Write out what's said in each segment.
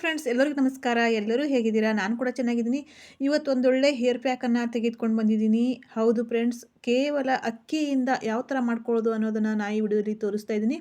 Friends, ಎಲ್ಲರಿಗೂ ನಮಸ್ಕಾರ. ಎಲ್ಲರೂ ಹೇಗಿದ್ದೀರಾ? ನಾನು ಕೂಡ ಚೆನ್ನಾಗಿದ್ದೀನಿ. ಇವತ್ತು ಒಂದೊಳ್ಳೆ ಹೇರ್ ಪ್ಯಾಕನ್ನು ತೆಗೆದುಕೊಂಡು ಬಂದಿದ್ದೀನಿ. ಹೌದು ಫ್ರೆಂಡ್ಸ್, ಕೇವಲ ಅಕ್ಕಿಯಿಂದ ಯಾವ ಥರ ಮಾಡ್ಕೊಳ್ಳೋದು ಅನ್ನೋದನ್ನು ನಾ ಈ ವಿಡಿಯೋದಲ್ಲಿ ತೋರಿಸ್ತಾ ಇದ್ದೀನಿ.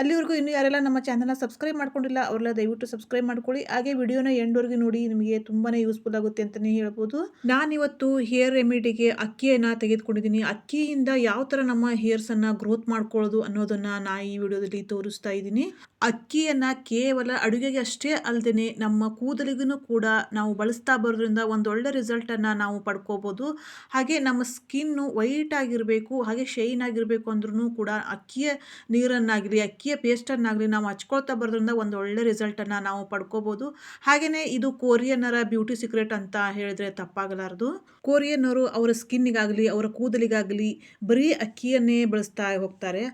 ಅಲ್ಲಿವರೆಗೂ ಇನ್ನೂ ಯಾರೆಲ್ಲ ನಮ್ಮ ಚಾನಲ್ನ ಸಬ್ಸ್ಕ್ರೈಬ್ ಮಾಡ್ಕೊಂಡಿಲ್ಲ, ಅವರೆಲ್ಲ ದಯವಿಟ್ಟು ಸಬ್ಸ್ಕ್ರೈಬ್ ಮಾಡ್ಕೊಳ್ಳಿ. ಹಾಗೆ ವಿಡಿಯೋನ ಎಂಡ್ವರೆಗೂ ನೋಡಿ, ನಿಮಗೆ ತುಂಬಾ ಯೂಸ್ಫುಲ್ ಆಗುತ್ತೆ ಅಂತಲೇ ಹೇಳ್ಬೋದು. ನಾನಿವತ್ತು ಹೇರ್ ರೆಮಿಡಿಗೆ ಅಕ್ಕಿಯನ್ನು ತೆಗೆದುಕೊಂಡಿದ್ದೀನಿ. ಅಕ್ಕಿಯಿಂದ ಯಾವ ಥರ ನಮ್ಮ ಹೇರ್ಸನ್ನು ಗ್ರೋತ್ ಮಾಡ್ಕೊಳ್ಳೋದು ಅನ್ನೋದನ್ನು ನಾ ಈ ವಿಡಿಯೋದಲ್ಲಿ ತೋರಿಸ್ತಾ ಇದ್ದೀನಿ. ಅಕ್ಕಿಯನ್ನು ಕೇವಲ ಅಡುಗೆಗೆ ಅಷ್ಟೇ ಅಲ್ಲದೆ ನಮ್ಮ ಕೂದಲಿಗೂ ಕೂಡ ನಾವು ಬಳಸ್ತಾ ಬರೋದ್ರಿಂದ ಒಂದು ಒಳ್ಳೆ ರಿಸಲ್ಟನ್ನು ನಾವು ಪಡ್ಕೋಬೋದು. ಹಾಗೆ ನಮ್ಮ ಸ್ಕಿನ್ನು ವೈಟ್ ಆಗಿರಬೇಕು, ಹಾಗೆ ಶೈನ್ ಆಗಿರಬೇಕು ಅಂದ್ರೂ ಕೂಡ ಅಕ್ಕಿಯ ನೀರನ್ನಾಗಲಿ, ಅಕ್ಕಿಯ ಪೇಸ್ಟನ್ನಾಗಲಿ ನಾವು ಹಚ್ಕೊಳ್ತಾ ಬರೋದ್ರಿಂದ ಒಂದು ಒಳ್ಳೆ ರಿಸಲ್ಟನ್ನು ನಾವು ಪಡ್ಕೋಬೋದು. ಹಾಗೆಯೇ ಇದು ಕೋರಿಯನ್ನರ ಬ್ಯೂಟಿ ಸೀಕ್ರೆಟ್ ಅಂತ ಹೇಳಿದ್ರೆ ತಪ್ಪಾಗಲಾರದು. ಕೋರಿಯನ್ನರು ಅವರ ಸ್ಕಿನ್ನಿಗಾಗಲಿ, ಅವರ ಕೂದಲಿಗಾಗಲಿ ಬರೀ ಅಕ್ಕಿಯನ್ನೇ ಬಳಸ್ತಾ ಹೋಗ್ತಾರೆ.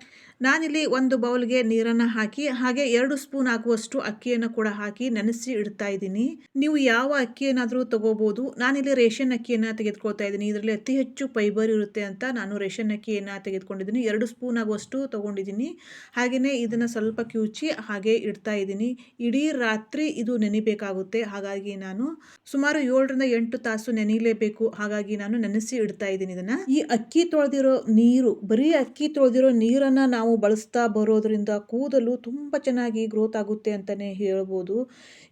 ನಾನಿಲ್ಲಿ ಒಂದು ಬೌಲ್ಗೆ ನೀರನ್ನು ಹಾಕಿ, ಹಾಗೆ ಎರಡು ಸ್ಪೂನ್ ಆಗುವಷ್ಟು ಅಕ್ಕಿಯನ್ನು ಕೂಡ ಹಾಕಿ ನೆನೆಸಿ ಇಡ್ತಾ ಇದ್ದೀನಿ. ನೀವು ಯಾವ ಅಕ್ಕಿಯನ್ನಾದರೂ ತಗೋಬಹುದು ನಾನಿಲ್ಲಿ ರೇಷನ್ ಅಕ್ಕಿಯನ್ನು ತೆಗೆದುಕೊಳ್ತಾ ಇದ್ದೀನಿ. ಇದರಲ್ಲಿ ಅತಿ ಹೆಚ್ಚು ಫೈಬರ್ ಇರುತ್ತೆ ಅಂತ ನಾನು ರೇಷನ್ ಅಕ್ಕಿಯನ್ನು ತೆಗೆದುಕೊಂಡಿದ್ದೀನಿ. ಎರಡು ಸ್ಪೂನ್ ಆಗುವಷ್ಟು ತಗೊಂಡಿದ್ದೀನಿ. ಹಾಗೆಯೇ ಇದನ್ನು ಸ್ವಲ್ಪ ಕ್ಯೂಚಿ ಹಾಗೆ ಇಡ್ತಾ ಇದ್ದೀನಿ. ಇಡೀ ರಾತ್ರಿ ಇದು ನೆನಿಬೇಕಾಗುತ್ತೆ. ಹಾಗಾಗಿ ನಾನು ಸುಮಾರು ಏಳರಿಂದ ಎಂಟು ತಾಸು ನೆನೆಯಲೇಬೇಕು ಹಾಗಾಗಿ ನಾನು ನೆನೆಸಿ ಇಡ್ತಾ ಇದ್ದೀನಿ ಇದನ್ನ. ಈ ಅಕ್ಕಿ ತೊಳೆದಿರೋ ನೀರು, ಬರೀ ಅಕ್ಕಿ ತೊಳೆದಿರೋ ನೀರನ್ನ ನಾವು ಬಳಸ್ತಾ ಬರೋದ್ರಿಂದ ಕೂದಲು ತುಂಬ ಚೆನ್ನಾಗಿ ಗ್ರೋತ್ ಆಗುತ್ತೆ ಅಂತಲೇ ಹೇಳ್ಬೋದು.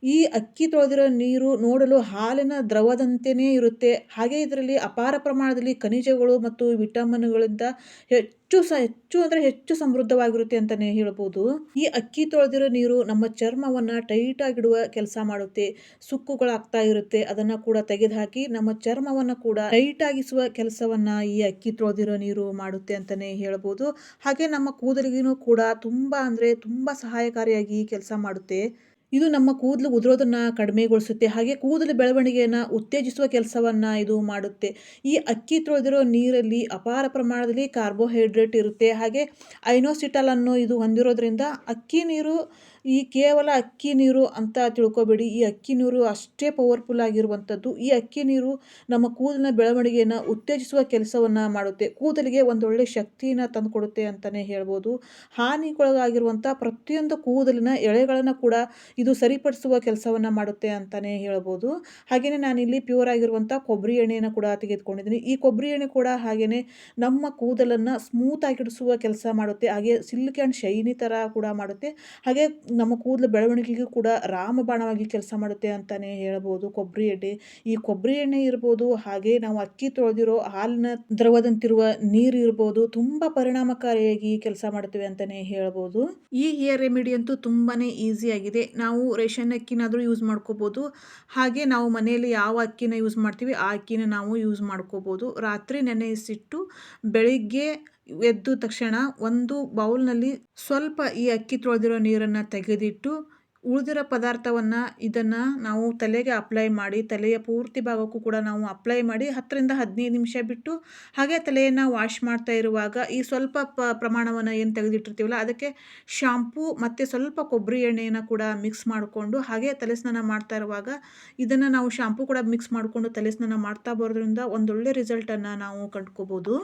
ಈ ಅಕ್ಕಿ ತೊಳೆದಿರೋ ನೀರು ನೋಡಲು ಹಾಲಿನ ದ್ರವದಂತೆಯೇ ಇರುತ್ತೆ. ಹಾಗೆ ಇದರಲ್ಲಿ ಅಪಾರ ಪ್ರಮಾಣದಲ್ಲಿ ಖನಿಜಗಳು ಮತ್ತು ವಿಟಮಿನ್ಗಳಿಂದ ಹೆಚ್ಚು ಸ, ಹೆಚ್ಚು ಅಂದರೆ ಹೆಚ್ಚು ಸಮೃದ್ಧವಾಗಿರುತ್ತೆ ಅಂತಲೇ ಹೇಳ್ಬೋದು. ಈ ಅಕ್ಕಿ ತೊಳೆದಿರೋ ನೀರು ನಮ್ಮ ಚರ್ಮವನ್ನು ಟೈಟಾಗಿಡುವ ಕೆಲಸ ಮಾಡುತ್ತೆ. ಸುಕ್ಕುಗಳಾಗ್ತಾ ಇರುತ್ತೆ. ಅದನ್ನು ಕೂಡ ತೆಗೆದುಹಾಕಿ ನಮ್ಮ ಚರ್ಮವನ್ನು ಕೂಡ ಟೈಟಾಗಿಸುವ ಕೆಲಸವನ್ನು ಈ ಅಕ್ಕಿ ತೊಳೆದಿರೋ ನೀರು ಮಾಡುತ್ತೆ ಅಂತಲೇ ಹೇಳ್ಬೋದು. ಹಾಗೆ ನಮ್ಮ ಕೂದಲಿಗೂ ಕೂಡ ತುಂಬ ಅಂದರೆ ತುಂಬ ಸಹಾಯಕಾರಿಯಾಗಿ ಕೆಲಸ ಮಾಡುತ್ತೆ. ಇದು ನಮ್ಮ ಕೂದಲು ಉದುರೋದನ್ನ ಕಡಿಮೆಗೊಳಿಸುತ್ತೆ, ಹಾಗೆ ಕೂದಲು ಬೆಳವಣಿಗೆಯನ್ನ ಉತ್ತೇಜಿಸುವ ಕೆಲಸವನ್ನ ಇದು ಮಾಡುತ್ತೆ. ಈ ಅಕ್ಕಿ ತೊಳೆದಿರೋ ನೀರಲ್ಲಿ ಅಪಾರ ಪ್ರಮಾಣದಲ್ಲಿ ಕಾರ್ಬೋಹೈಡ್ರೇಟ್ ಇರುತ್ತೆ, ಹಾಗೆ ಐನೋಸಿಟಲ್ ಅನ್ನು ಇದು ಹೊಂದಿರೋದ್ರಿಂದ ಅಕ್ಕಿ ನೀರು ಈ ಕೇವಲ ಅಕ್ಕಿ ನೀರು ಅಂತ ತಿಳ್ಕೊಬೇಡಿ. ಈ ಅಕ್ಕಿ ನೀರು ಅಷ್ಟೇ ಪವರ್ಫುಲ್ ಆಗಿರುವಂಥದ್ದು. ಈ ಅಕ್ಕಿ ನೀರು ನಮ್ಮ ಕೂದಲಿನ ಬೆಳವಣಿಗೆಯನ್ನು ಉತ್ತೇಜಿಸುವ ಕೆಲಸವನ್ನು ಮಾಡುತ್ತೆ. ಕೂದಲಿಗೆ ಒಂದೊಳ್ಳೆ ಶಕ್ತಿಯನ್ನು ತಂದುಕೊಡುತ್ತೆ ಅಂತಲೇ ಹೇಳ್ಬೋದು. ಹಾನಿಗೊಳಗಾಗಿರುವಂಥ ಪ್ರತಿಯೊಂದು ಕೂದಲಿನ ಎಳೆಗಳನ್ನು ಕೂಡ ಇದು ಸರಿಪಡಿಸುವ ಕೆಲಸವನ್ನು ಮಾಡುತ್ತೆ ಅಂತಲೇ ಹೇಳ್ಬೋದು. ಹಾಗೆಯೇ ನಾನಿಲ್ಲಿ ಪ್ಯೂರ್ ಆಗಿರುವಂಥ ಕೊಬ್ಬರಿ ಎಣ್ಣೆಯನ್ನು ಕೂಡ ತೆಗೆದುಕೊಂಡಿದ್ದೀನಿ. ಈ ಕೊಬ್ಬರಿ ಎಣ್ಣೆ ಕೂಡ ಹಾಗೆಯೇ ನಮ್ಮ ಕೂದಲನ್ನು ಸ್ಮೂತ್ ಆಗಿಡಿಸುವ ಕೆಲಸ ಮಾಡುತ್ತೆ. ಹಾಗೆ ಸಿಲ್ಕ್ ಆ್ಯಂಡ್ ಶೈನಿ ಥರ ಕೂಡ ಮಾಡುತ್ತೆ. ಹಾಗೆ ನಮ್ಮ ಕೂದಲು ಬೆಳವಣಿಗೆಗೂ ಕೂಡ ರಾಮಬಾಣವಾಗಿ ಕೆಲಸ ಮಾಡುತ್ತೆ ಅಂತಲೇ ಹೇಳ್ಬೋದು. ಕೊಬ್ಬರಿ ಎಣ್ಣೆ. ಈ ಕೊಬ್ಬರಿ ಎಣ್ಣೆ ಇರ್ಬೋದು, ಹಾಗೆ ನಾವು ಅಕ್ಕಿ ತೊಳೆದಿರೋ ಹಾಲಿನ ದ್ರವದಂತಿರುವ ನೀರು ಇರ್ಬೋದು, ತುಂಬ ಪರಿಣಾಮಕಾರಿಯಾಗಿ ಕೆಲಸ ಮಾಡ್ತೇವೆ ಅಂತಲೇ ಹೇಳ್ಬೋದು. ಈ ಹೇರ್ ರೆಮಿಡಿ ಅಂತೂ ತುಂಬಾ ಈಸಿಯಾಗಿದೆ ನಾವು ರೇಷನ್ ಅಕ್ಕಿನಾದರೂ ಯೂಸ್ ಮಾಡ್ಕೋಬೋದು. ಹಾಗೆ ನಾವು ಮನೆಯಲ್ಲಿ ಯಾವ ಅಕ್ಕಿನ ಯೂಸ್ ಮಾಡ್ತೀವಿ ಆ ಅಕ್ಕಿನ ನಾವು ಯೂಸ್ ಮಾಡ್ಕೋಬೋದು. ರಾತ್ರಿ ನೆನೆಸಿಟ್ಟು ಬೆಳಿಗ್ಗೆ ಎದ್ದು ತಕ್ಷಣ ಒಂದು ಬೌಲ್ನಲ್ಲಿ ಸ್ವಲ್ಪ ಈ ಅಕ್ಕಿ ತೊಳೆದಿರೋ ನೀರನ್ನು ತೆಗೆದಿಟ್ಟು ಉಳಿದಿರೋ ಪದಾರ್ಥವನ್ನು ಇದನ್ನು ನಾವು ತಲೆಗೆ ಅಪ್ಲೈ ಮಾಡಿ, ತಲೆಯ ಪೂರ್ತಿ ಭಾಗಕ್ಕೂ ಕೂಡ ನಾವು ಅಪ್ಲೈ ಮಾಡಿ ಹತ್ತರಿಂದ ಹದಿನೈದು ನಿಮಿಷ ಬಿಟ್ಟು ಹಾಗೆ ತಲೆಯನ್ನು ವಾಶ್ ಮಾಡ್ತಾ ಇರುವಾಗ ಈ ಸ್ವಲ್ಪ ಪ ಪ್ರಮಾಣವನ್ನು ಏನು ತೆಗೆದಿಟ್ಟಿರ್ತೀವಲ್ಲ ಅದಕ್ಕೆ ಶಾಂಪೂ ಮತ್ತು ಸ್ವಲ್ಪ ಕೊಬ್ಬರಿ ಎಣ್ಣೆಯನ್ನು ಕೂಡ ಮಿಕ್ಸ್ ಮಾಡಿಕೊಂಡು ಹಾಗೆ ತಲೆ ಸ್ನಾನ ಮಾಡ್ತಾ ಇರುವಾಗ ಇದನ್ನು ನಾವು ಶಾಂಪೂ ಕೂಡ ಮಿಕ್ಸ್ ಮಾಡಿಕೊಂಡು ತಲೆ ಸ್ನಾನ ಮಾಡ್ತಾ ಬರೋದ್ರಿಂದ ಒಂದೊಳ್ಳೆ ರಿಸಲ್ಟನ್ನು ನಾವು ಕಂಡ್ಕೋಬೋದು.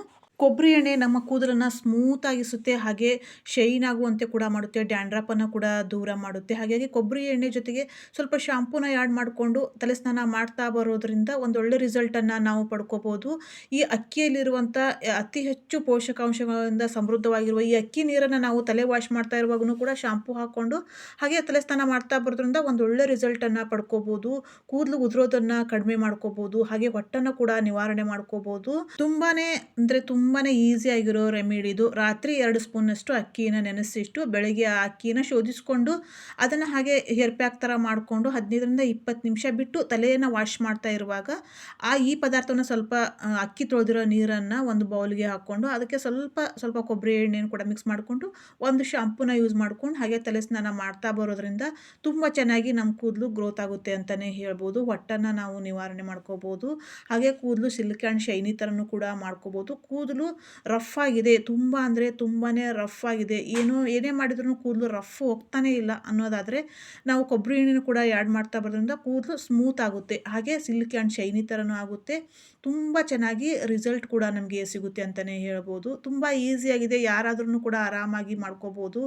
ಕೊಬ್ಬರಿ ಎಣ್ಣೆ ನಮ್ಮ ಕೂದಲನ್ನು ಸ್ಮೂತಾಗಿಸುತ್ತೆ ಹಾಗೆ ಶೈನ್ ಆಗುವಂತೆ ಕೂಡ ಮಾಡುತ್ತೆ ಡ್ಯಾಂಡ್ರಪ್ಪನ್ನು ಕೂಡ ದೂರ ಮಾಡುತ್ತೆ. ಹಾಗಾಗಿ ಕೊಬ್ಬರಿ ಎಣ್ಣೆ ಜೊತೆಗೆ ಸ್ವಲ್ಪ ಶಾಂಪೂನ ಆ್ಯಡ್ ಮಾಡಿಕೊಂಡು ತಲೆ ಸ್ನಾನ ಮಾಡ್ತಾ ಬರೋದ್ರಿಂದ ಒಂದೊಳ್ಳೆ ರಿಸಲ್ಟನ್ನು ನಾವು ಪಡ್ಕೋಬೋದು. ಈ ಅಕ್ಕಿಯಲ್ಲಿರುವಂಥ ಅತಿ ಹೆಚ್ಚು ಪೋಷಕಾಂಶಗಳಿಂದ ಸಮೃದ್ಧವಾಗಿರುವ ಈ ಅಕ್ಕಿ ನೀರನ್ನು ನಾವು ತಲೆ ವಾಶ್ ಮಾಡ್ತಾ ಇರುವಾಗೂ ಕೂಡ ಶಾಂಪೂ ಹಾಕ್ಕೊಂಡು ಹಾಗೆ ತಲೆ ಸ್ನಾನ ಮಾಡ್ತಾ ಬರೋದ್ರಿಂದ ಒಂದೊಳ್ಳೆ ರಿಸಲ್ಟನ್ನು ಪಡ್ಕೋಬೋದು. ಕೂದಲು ಉದುರೋದನ್ನು ಕಡಿಮೆ ಮಾಡ್ಕೋಬೋದು, ಹಾಗೆ ಹೊಟ್ಟನ್ನು ಕೂಡ ನಿವಾರಣೆ ಮಾಡ್ಕೋಬೋದು. ತುಂಬಾ ಅಂದರೆ ತುಂಬ ತುಂಬಾ ಈಸಿಯಾಗಿರೋ ರೆಮಿಡಿ ಇದು. ರಾತ್ರಿ ಎರಡು ಸ್ಪೂನಷ್ಟು ಅಕ್ಕಿನ ನೆನೆಸಿಟ್ಟು ಬೆಳಗ್ಗೆ ಆ ಅಕ್ಕಿನ ಶೋಧಿಸ್ಕೊಂಡು ಅದನ್ನು ಹಾಗೆ ಹೇರ್ ಪ್ಯಾಕ್ ಥರ ಮಾಡಿಕೊಂಡು ಹದಿನೈದರಿಂದ ಇಪ್ಪತ್ತು ನಿಮಿಷ ಬಿಟ್ಟು ತಲೆಯನ್ನು ವಾಶ್ ಮಾಡ್ತಾ ಇರುವಾಗ ಆ ಈ ಪದಾರ್ಥವನ್ನು ಸ್ವಲ್ಪ ಅಕ್ಕಿ ತೊಳೆದಿರೋ ನೀರನ್ನು ಒಂದು ಬೌಲ್ಗೆ ಹಾಕ್ಕೊಂಡು ಅದಕ್ಕೆ ಸ್ವಲ್ಪ ಸ್ವಲ್ಪ ಕೊಬ್ಬರಿ ಎಣ್ಣೆಯನ್ನು ಕೂಡ ಮಿಕ್ಸ್ ಮಾಡಿಕೊಂಡು ಒಂದು ಶಾಂಪೂನ ಯೂಸ್ ಮಾಡ್ಕೊಂಡು ಹಾಗೆ ತಲೆ ಸ್ನಾನ ಮಾಡ್ತಾ ಬರೋದ್ರಿಂದ ತುಂಬ ಚೆನ್ನಾಗಿ ನಮ್ಮ ಕೂದಲು ಗ್ರೋತ್ ಆಗುತ್ತೆ ಅಂತಲೇ ಹೇಳ್ಬೋದು. ಹೊಟ್ಟನ್ನು ನಾವು ನಿವಾರಣೆ ಮಾಡ್ಕೋಬೋದು. ಹಾಗೆ ಕೂದಲು ಸಿಲ್ಕ್ ಆ್ಯಂಡ್ ಶೈನಿ ಥರನೂ ಕೂಡ ಮಾಡ್ಕೋಬೋದು. ಕೂದಲು ಕೂದಲು ರಫ್ ಆಗಿದೆ. ತುಂಬ ಅಂದರೆ ತುಂಬಾ ರಫ್ ಆಗಿದೆ. ಏನೋ, ಏನೇ ಮಾಡಿದ್ರೂ ಕೂದಲು ರಫ್ ಹೋಗ್ತಾನೇ ಇಲ್ಲ ಅನ್ನೋದಾದರೆ ನಾವು ಕೊಬ್ಬರಿ ಎಣ್ಣೆನೂ ಕೂಡ ಆ್ಯಡ್ ಮಾಡ್ತಾ ಬರೋದ್ರಿಂದ ಕೂದಲು ಸ್ಮೂತ್ ಆಗುತ್ತೆ. ಹಾಗೆ ಸಿಲ್ಕ್ ಆ್ಯಂಡ್ ಶೈನಿ ಥರನೂ ಆಗುತ್ತೆ. ತುಂಬ ಚೆನ್ನಾಗಿ ರಿಸಲ್ಟ್ ಕೂಡ ನಮಗೆ ಸಿಗುತ್ತೆ ಅಂತಲೇ ಹೇಳ್ಬೋದು. ತುಂಬ ಈಸಿಯಾಗಿದೆ ಯಾರಾದ್ರೂ ಕೂಡ ಆರಾಮಾಗಿ ಮಾಡ್ಕೋಬೋದು.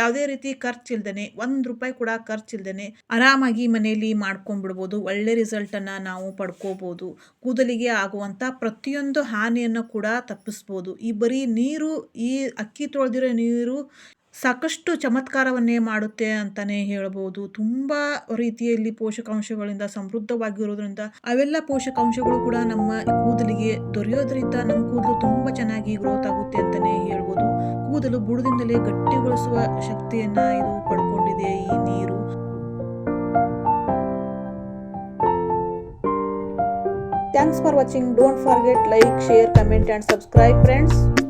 ಯಾವುದೇ ರೀತಿ ಖರ್ಚು ಖರ್ಚಿಲ್ದೇ ಒಂದು ರೂಪಾಯಿ ಕೂಡ ಖರ್ಚಿಲ್ದೇ ಆರಾಮಾಗಿ ಮನೆಯಲ್ಲಿ ಮಾಡ್ಕೊಂಡ್ಬಿಡ್ಬೋದು. ಒಳ್ಳೆ ರಿಸಲ್ಟನ್ನು ನಾವು ಪಡ್ಕೋಬೋದು. ಕೂದಲಿಗೆ ಆಗುವಂಥ ಪ್ರತಿಯೊಂದು ಹಾನಿಯನ್ನು ಕೂಡ ತಪ್ಪಿಸ್ಬೋದು ಈ ಬರೀ ನೀರು, ಈ ಅಕ್ಕಿ ತೊಳೆದಿರೋ ನೀರು ಸಾಕಷ್ಟು ಚಮತ್ಕಾರವನ್ನೇ ಮಾಡುತ್ತೆ ಅಂತಲೇ ಹೇಳ್ಬೋದು. ತುಂಬ ರೀತಿಯಲ್ಲಿ ಪೋಷಕಾಂಶಗಳಿಂದ ಸಮೃದ್ಧವಾಗಿರೋದ್ರಿಂದ ಅವೆಲ್ಲ ಪೋಷಕಾಂಶಗಳು ಕೂಡ ನಮ್ಮ ಕೂದಲಿಗೆ ದೊರೆಯೋದ್ರಿಂದ ನಮ್ಮ ಕೂದಲು ತುಂಬ ಚೆನ್ನಾಗಿ ಗ್ರೋತ್ ಆಗುತ್ತೆ ಅಂತಲೇ ಹೇಳ್ಬೋದು. ಕೂದಲು ಬುಡದಿಂದಲೇ ಗಟ್ಟಿಗೊಳಿಸುವ ಶಕ್ತಿಯನ್ನು ಇದು ಪಡ್ಕೊಂಡಿದೆ ಈ ನೀರು. Thanks for watching. Don't forget like, share, comment and subscribe friends.